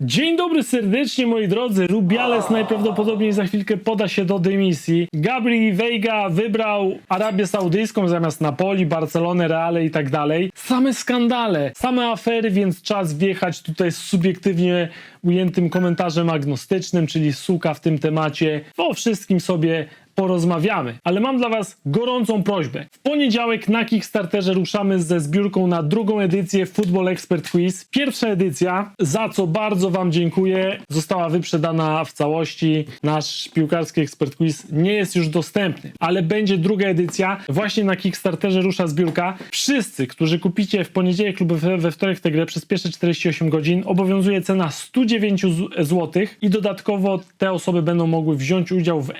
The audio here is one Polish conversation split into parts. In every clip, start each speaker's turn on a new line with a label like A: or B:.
A: Dzień dobry serdecznie moi drodzy. Rubiales najprawdopodobniej za chwilkę poda się do dymisji. Gabri Veiga wybrał Arabię Saudyjską zamiast Napoli, Barcelonę, Reale i tak dalej. Same skandale, same afery, więc czas wjechać tutaj z subiektywnie ujętym komentarzem agnostycznym, czyli suka w tym temacie. O wszystkim sobie porozmawiamy. Ale mam dla Was gorącą prośbę. W poniedziałek na Kickstarterze ruszamy ze zbiórką na drugą edycję Football Expert Quiz. Pierwsza edycja, za co bardzo Wam dziękuję, została wyprzedana w całości. Nasz piłkarski Expert Quiz nie jest już dostępny, ale będzie druga edycja. Właśnie na Kickstarterze rusza zbiórka. Wszyscy, którzy kupicie w poniedziałek lub we wtorek tę grę przez pierwsze 48 godzin, obowiązuje cena 109 zł i dodatkowo te osoby będą mogły wziąć udział w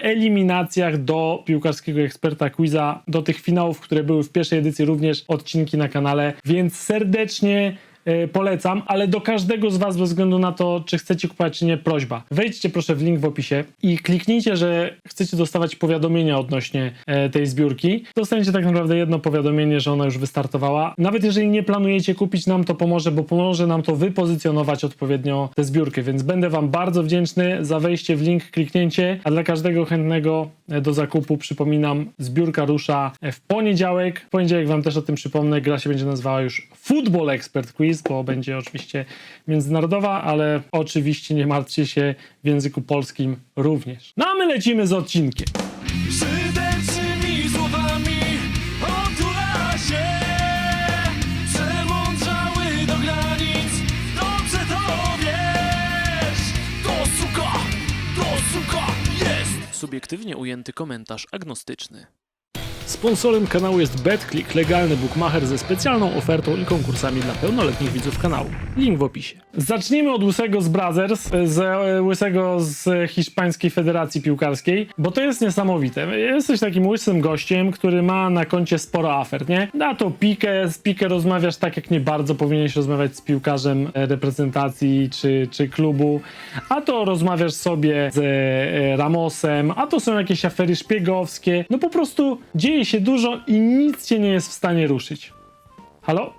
A: do piłkarskiego eksperta quiza, do tych finałów, które były w pierwszej edycji również odcinki na kanale, więc serdecznie e, polecam, ale do każdego z Was bez względu na to, czy chcecie kupować, czy nie, prośba. Wejdźcie proszę w link w opisie i kliknijcie, że chcecie dostawać powiadomienia odnośnie e, tej zbiórki. Dostaniecie tak naprawdę jedno powiadomienie, że ona już wystartowała. Nawet jeżeli nie planujecie kupić, nam to pomoże, bo pomoże nam to wypozycjonować odpowiednio tę zbiórkę, więc będę Wam bardzo wdzięczny za wejście w link, kliknięcie, a dla każdego chętnego do zakupu przypominam, zbiórka rusza w poniedziałek. W poniedziałek Wam też o tym przypomnę, gra się będzie nazywała już Football Expert Quiz, bo będzie oczywiście międzynarodowa, ale oczywiście nie martwcie się w języku polskim również. No a my lecimy z odcinkiem.
B: Subiektywnie ujęty komentarz agnostyczny.
A: Sponsorem kanału jest BetClick, legalny bookmacher ze specjalną ofertą i konkursami dla pełnoletnich widzów kanału. Link w opisie. Zacznijmy od Łysego z Brothers, z e, Łysego z Hiszpańskiej Federacji Piłkarskiej, bo to jest niesamowite. Jesteś takim łysym gościem, który ma na koncie sporo afer, nie? Na to pikę, z pikę rozmawiasz tak, jak nie bardzo powinieneś rozmawiać z piłkarzem e, reprezentacji czy, czy klubu, a to rozmawiasz sobie z e, Ramosem, a to są jakieś afery szpiegowskie. No po prostu dzieje się dużo i nic cię nie jest w stanie ruszyć. Halo?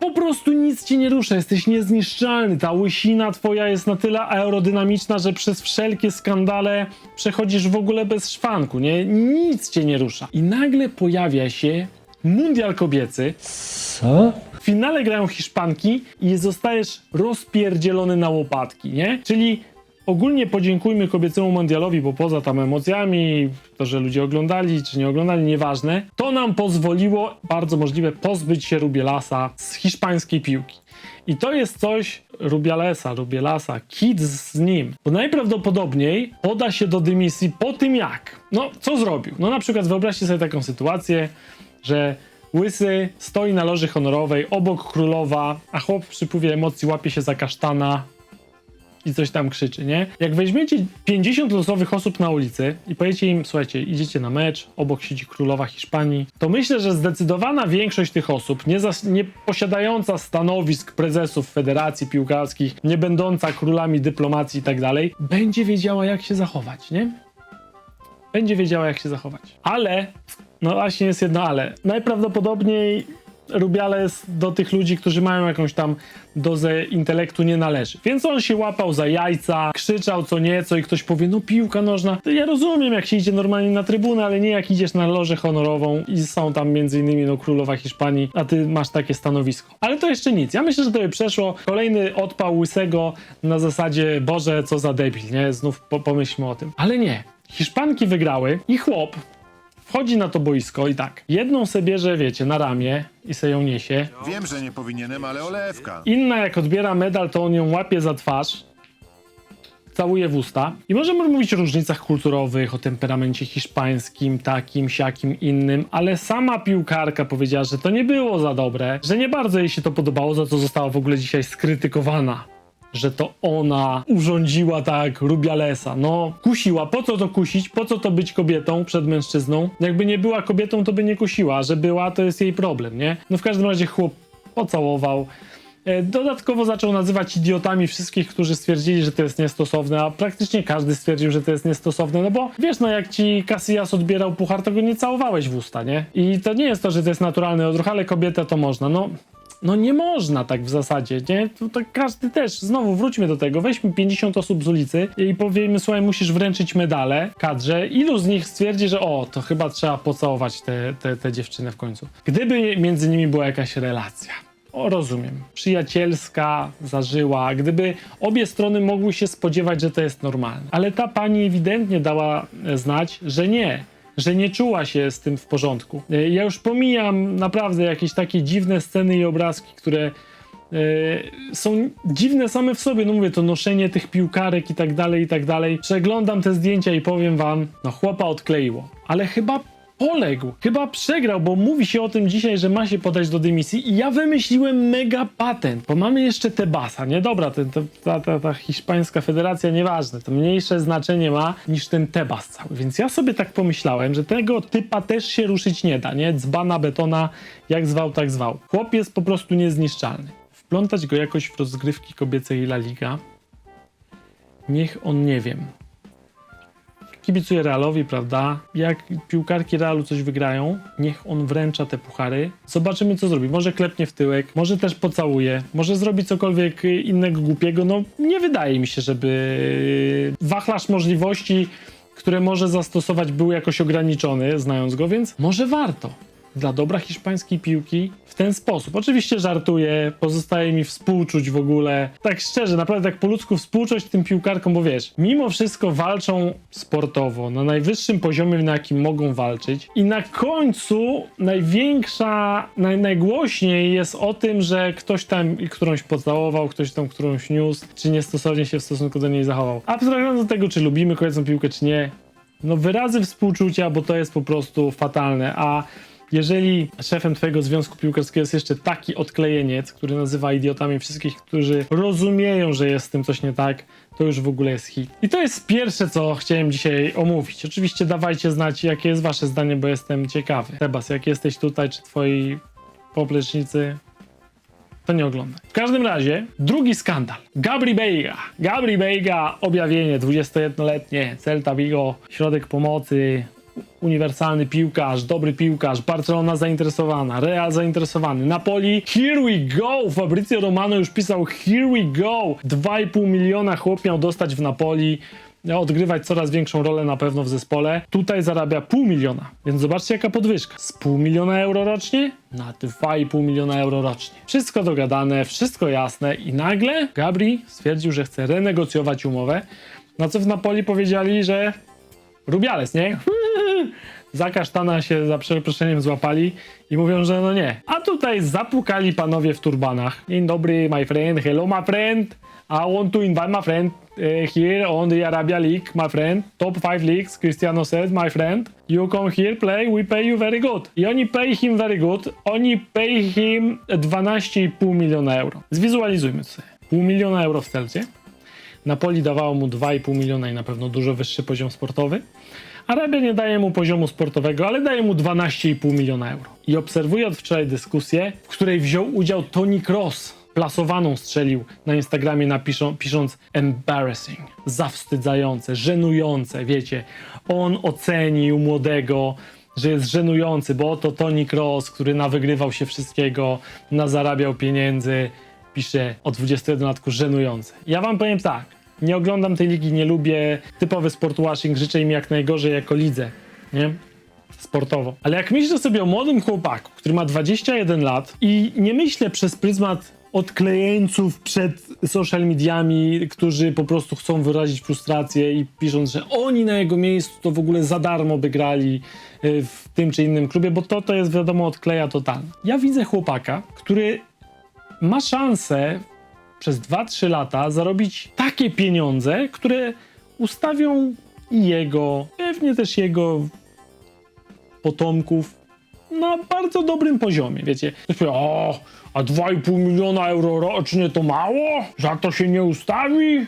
A: Po prostu nic ci nie rusza, jesteś niezniszczalny. Ta łysina twoja jest na tyle aerodynamiczna, że przez wszelkie skandale przechodzisz w ogóle bez szwanku, nie? Nic cię nie rusza. I nagle pojawia się mundial kobiecy.
C: Co?
A: W finale grają Hiszpanki i zostajesz rozpierdzielony na łopatki, nie? Czyli ogólnie podziękujmy kobiecemu mundialowi, bo poza tam emocjami, to, że ludzie oglądali czy nie oglądali, nieważne, to nam pozwoliło, bardzo możliwe, pozbyć się Rubielasa z hiszpańskiej piłki. I to jest coś Rubialesa, Rubielasa, kit z nim. Bo najprawdopodobniej poda się do dymisji po tym jak. No, co zrobił? No na przykład wyobraźcie sobie taką sytuację, że Łysy stoi na loży honorowej obok królowa, a chłop w przypływie emocji łapie się za kasztana i coś tam krzyczy, nie? Jak weźmiecie 50 losowych osób na ulicy i powiecie im, słuchajcie, idziecie na mecz, obok siedzi królowa Hiszpanii, to myślę, że zdecydowana większość tych osób, nie, zas- nie posiadająca stanowisk prezesów federacji piłkarskich, nie będąca królami dyplomacji i tak dalej, będzie wiedziała, jak się zachować, nie? będzie wiedziała, jak się zachować. Ale, no właśnie jest jedno ale. Najprawdopodobniej Rubiales do tych ludzi, którzy mają jakąś tam dozę intelektu nie należy. Więc on się łapał za jajca, krzyczał co nieco i ktoś powie, no piłka nożna. Ja rozumiem, jak się idzie normalnie na trybunę, ale nie jak idziesz na lożę honorową i są tam między innymi no królowa Hiszpanii, a ty masz takie stanowisko. Ale to jeszcze nic. Ja myślę, że to by przeszło. Kolejny odpał łysego na zasadzie, Boże, co za debil, nie? Znów po pomyślmy o tym. Ale nie. Hiszpanki wygrały i chłop wchodzi na to boisko i tak. Jedną se bierze, wiecie, na ramię i se ją niesie.
D: Wiem, że nie powinienem, ale olewka.
A: Inna jak odbiera medal, to on ją łapie za twarz, całuje w usta. I możemy mówić o różnicach kulturowych, o temperamencie hiszpańskim, takim, siakim, innym, ale sama piłkarka powiedziała, że to nie było za dobre, że nie bardzo jej się to podobało, za co została w ogóle dzisiaj skrytykowana. Że to ona urządziła tak Rubialesa. No, kusiła. Po co to kusić? Po co to być kobietą przed mężczyzną? Jakby nie była kobietą, to by nie kusiła. Że była, to jest jej problem, nie? No w każdym razie chłop pocałował. E, Dodatkowo zaczął nazywać idiotami wszystkich, którzy stwierdzili, że to jest niestosowne, a praktycznie każdy stwierdził, że to jest niestosowne, no bo wiesz, no jak ci Casillas odbierał puchar, to go nie całowałeś w usta, nie? I to nie jest to, że to jest naturalny odruch, ale kobietę to można, no no nie można tak w zasadzie, nie? To, tak każdy też, znowu wróćmy do tego, weźmy 50 osób z ulicy i powiemy, słuchaj, musisz wręczyć medale kadrze. Ilu z nich stwierdzi, że o, to chyba trzeba pocałować tę te, te dziewczynę w końcu. Gdyby między nimi była jakaś relacja. O, rozumiem. Przyjacielska, zażyła. Gdyby obie strony mogły się spodziewać, że to jest normalne. Ale ta pani ewidentnie dała e, znać, że nie. Że nie czuła się z tym w porządku. E, Ja już pomijam naprawdę jakieś takie dziwne sceny i obrazki, które e, są dziwne same w sobie. No mówię, to noszenie tych piłkarek i tak dalej, i tak dalej. Przeglądam te zdjęcia i powiem wam, no chłopa odkleiło. Ale chyba poległ, chyba przegrał, bo mówi się o tym dzisiaj, że ma się podać do dymisji i ja wymyśliłem mega patent, bo mamy jeszcze Tebasa, nie? Dobra, ten, ta, ta, ta hiszpańska federacja, nieważne, to mniejsze znaczenie ma niż ten Tebas cały, więc ja sobie tak pomyślałem, że tego typa też się ruszyć nie da, nie? Dzbana betona, jak zwał, tak zwał. Chłop jest po prostu niezniszczalny. Wplątać go jakoś w rozgrywki kobiece i La Liga? Niech on, nie wiem, kibicuję Realowi, prawda? Jak piłkarki Realu coś wygrają, niech on wręcza te puchary. Zobaczymy, co zrobi. Może klepnie w tyłek, może też pocałuje, może zrobi cokolwiek innego głupiego. No, nie wydaje mi się, żeby wachlarz możliwości, które może zastosować, był jakoś ograniczony, znając go, więc może warto. Dla dobra hiszpańskiej piłki w ten sposób. Oczywiście żartuję, pozostaje mi współczuć w ogóle. Tak szczerze, naprawdę tak po ludzku współczuć tym piłkarkom, bo wiesz, mimo wszystko walczą sportowo, na najwyższym poziomie, na jakim mogą walczyć. I na końcu największa, naj, najgłośniej jest o tym, że ktoś tam którąś pocałował, ktoś tam którąś niósł, czy niestosownie się w stosunku do niej zachował. Abstrahując od tego, czy lubimy kobiecą piłkę, czy nie, no wyrazy współczucia, bo to jest po prostu fatalne, a jeżeli szefem twojego związku piłkarskiego jest jeszcze taki odklejeniec, który nazywa idiotami wszystkich, którzy rozumieją, że jest z tym coś nie tak, to już w ogóle jest hit. I to jest pierwsze, co chciałem dzisiaj omówić. Oczywiście dawajcie znać, jakie jest wasze zdanie, bo jestem ciekawy. Sebas, jak jesteś tutaj, czy twoi poplecznicy to nie oglądaj. W każdym razie, drugi skandal. Gabri Beiga. Gabri Beiga, objawienie, 21-letnie, Celta Vigo, środek pomocy, uniwersalny piłkarz, dobry piłkarz, Barcelona zainteresowana, Real zainteresowany, Napoli, here we go! Fabrizio Romano już pisał here we go! 2,5 miliona chłop miał dostać w Napoli, odgrywać coraz większą rolę na pewno w zespole. Tutaj zarabia pół miliona, więc zobaczcie jaka podwyżka. Z pół miliona euro rocznie na 2,5 miliona euro rocznie. Wszystko dogadane, wszystko jasne i nagle Gabri stwierdził, że chce renegocjować umowę, na co w Napoli powiedzieli, że Rubiales, nie? Za kasztana się za przeproszeniem złapali i mówią, że no nie. A tutaj zapukali panowie w turbanach. Dzień dobry, my friend. Hello, my friend. I want to invite my friend uh, here on the Arabia League, my friend. Top 5 leagues, Cristiano said, my friend. You come here, play, we pay you very good. I oni pay him very good. Oni pay him 12,5 miliona euro. Zwizualizujmy sobie. Pół miliona euro w Celcie. Napoli dawało mu 2,5 miliona i na pewno dużo wyższy poziom sportowy. Arabia nie daje mu poziomu sportowego, ale daje mu 12,5 miliona euro. I obserwuję od wczoraj dyskusję, w której wziął udział Tony Cross. Plasowaną strzelił na Instagramie napiszą, pisząc embarrassing, zawstydzające, żenujące, wiecie. On ocenił młodego, że jest żenujący, bo oto Tony Cross, który nawygrywał się wszystkiego, nazarabiał pieniędzy, pisze o 21-latku żenujące. Ja wam powiem tak, nie oglądam tej ligi, nie lubię typowy sportwashing, życzę im jak najgorzej jako lidze, nie? Sportowo. Ale jak myślę sobie o młodym chłopaku, który ma 21 lat i nie myślę przez pryzmat odklejeńców przed social mediami, którzy po prostu chcą wyrazić frustrację i pisząc, że oni na jego miejscu to w ogóle za darmo by grali y, w tym czy innym klubie, bo to to jest wiadomo odkleja totalna. Ja widzę chłopaka, który ma szansę przez 2-3 lata zarobić takie pieniądze, które ustawią i jego, pewnie też jego potomków na bardzo dobrym poziomie, wiecie. Ktoś powie, o, a 2,5 miliona euro rocznie to mało? Za to się nie ustawi?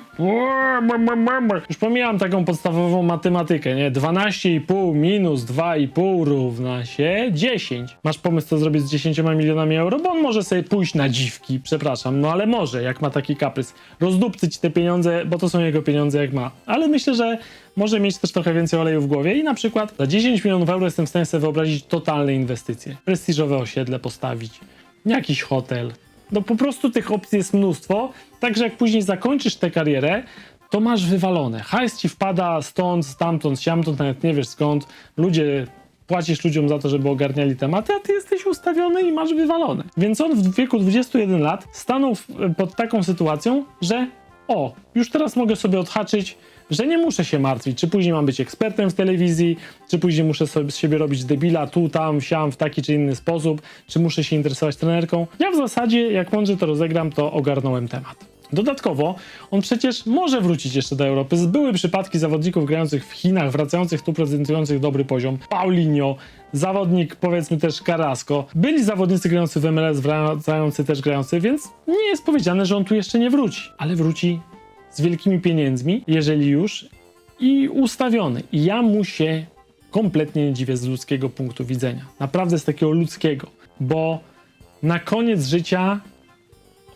A: Już pomijam taką podstawową matematykę, nie? 12,5 minus 2,5 równa się 10. Masz pomysł, co zrobić z 10 milionami euro? Bo on może sobie pójść na dziwki, przepraszam, no ale może, jak ma taki kaprys. Rozdupcyć te pieniądze, bo to są jego pieniądze, jak ma. Ale myślę, że może mieć też trochę więcej oleju w głowie i na przykład za 10 milionów euro jestem w stanie sobie wyobrazić totalne inwestycje. Prestiżowe osiedle postawić, jakiś hotel, No po prostu tych opcji jest mnóstwo, także jak później zakończysz tę karierę, to masz wywalone. Hajs ci wpada stąd, stamtąd, siamtąd, nawet nie wiesz skąd. Ludzie, płacisz ludziom za to, żeby ogarniali tematy, a ty jesteś ustawiony i masz wywalone. Więc on w wieku 21 lat stanął pod taką sytuacją, że o, już teraz mogę sobie odhaczyć, że nie muszę się martwić, czy później mam być ekspertem w telewizji, czy później muszę sobie z siebie robić debila tu, tam, siam, w taki czy inny sposób, czy muszę się interesować trenerką. Ja w zasadzie, jak mądrze to rozegram, to ogarnąłem temat. Dodatkowo, on przecież może wrócić jeszcze do Europy. Były przypadki zawodników grających w Chinach, wracających tu, prezentujących dobry poziom. Paulinho, zawodnik powiedzmy też Carrasco. Byli zawodnicy grający w MLS, wracający też grający, więc nie jest powiedziane, że on tu jeszcze nie wróci. Ale wróci z wielkimi pieniędzmi, jeżeli już, i ustawiony. I ja mu się kompletnie nie dziwię z ludzkiego punktu widzenia. Naprawdę z takiego ludzkiego, bo na koniec życia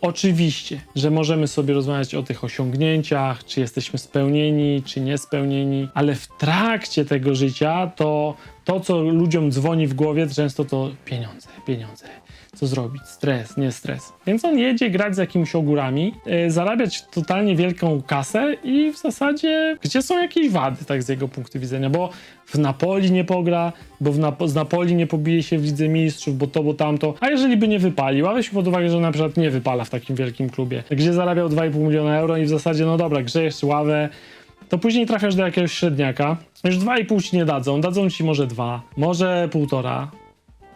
A: Oczywiście, że możemy sobie rozmawiać o tych osiągnięciach, czy jesteśmy spełnieni, czy niespełnieni, ale w trakcie tego życia to to, co ludziom dzwoni w głowie, często to pieniądze, pieniądze. Co zrobić? Stres, nie stres. Więc on jedzie grać z jakimiś ogórami, yy, zarabiać totalnie wielką kasę i w zasadzie gdzie są jakieś wady, tak z jego punktu widzenia, bo w Napoli nie pogra, bo w Napo- z Napoli nie pobije się w Lidze Mistrzów, bo to, bo tamto. A jeżeli by nie wypalił, a weź pod uwagę, że na przykład nie wypala w takim wielkim klubie, gdzie zarabiał 2,5 miliona euro i w zasadzie, no dobra, grzejesz ławę, to później trafiasz do jakiegoś średniaka, już 2,5 ci nie dadzą, dadzą ci może 2, może półtora.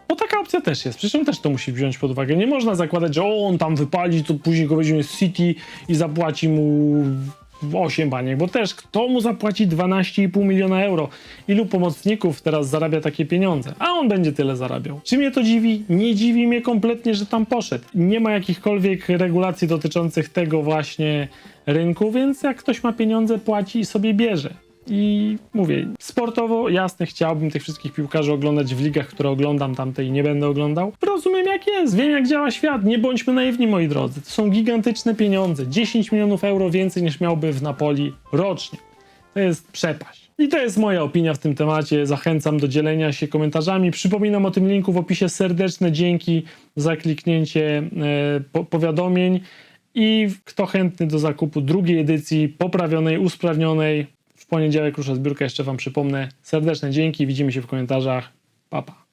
A: Bo taka opcja też jest. Przecież on też to musi wziąć pod uwagę. Nie można zakładać, że o, on tam wypali, to później go weźmie z City i zapłaci mu 8 baniek, bo też kto mu zapłaci 12,5 miliona euro? Ilu pomocników teraz zarabia takie pieniądze? A on będzie tyle zarabiał. Czy mnie to dziwi? Nie dziwi mnie kompletnie, że tam poszedł. Nie ma jakichkolwiek regulacji dotyczących tego właśnie rynku, więc jak ktoś ma pieniądze, płaci i sobie bierze. I mówię, sportowo jasne, chciałbym tych wszystkich piłkarzy oglądać w ligach, które oglądam, tamtej nie będę oglądał. Rozumiem jak jest, wiem jak działa świat, nie bądźmy naiwni moi drodzy. To są gigantyczne pieniądze, 10 milionów euro więcej niż miałby w Napoli rocznie. To jest przepaść. I to jest moja opinia w tym temacie. Zachęcam do dzielenia się komentarzami. Przypominam o tym linku w opisie. Serdeczne dzięki za kliknięcie e, po, powiadomień. I kto chętny do zakupu drugiej edycji, poprawionej, usprawnionej, w poniedziałek rusza zbiórka, jeszcze Wam przypomnę. Serdeczne dzięki, widzimy się w komentarzach. Pa, pa.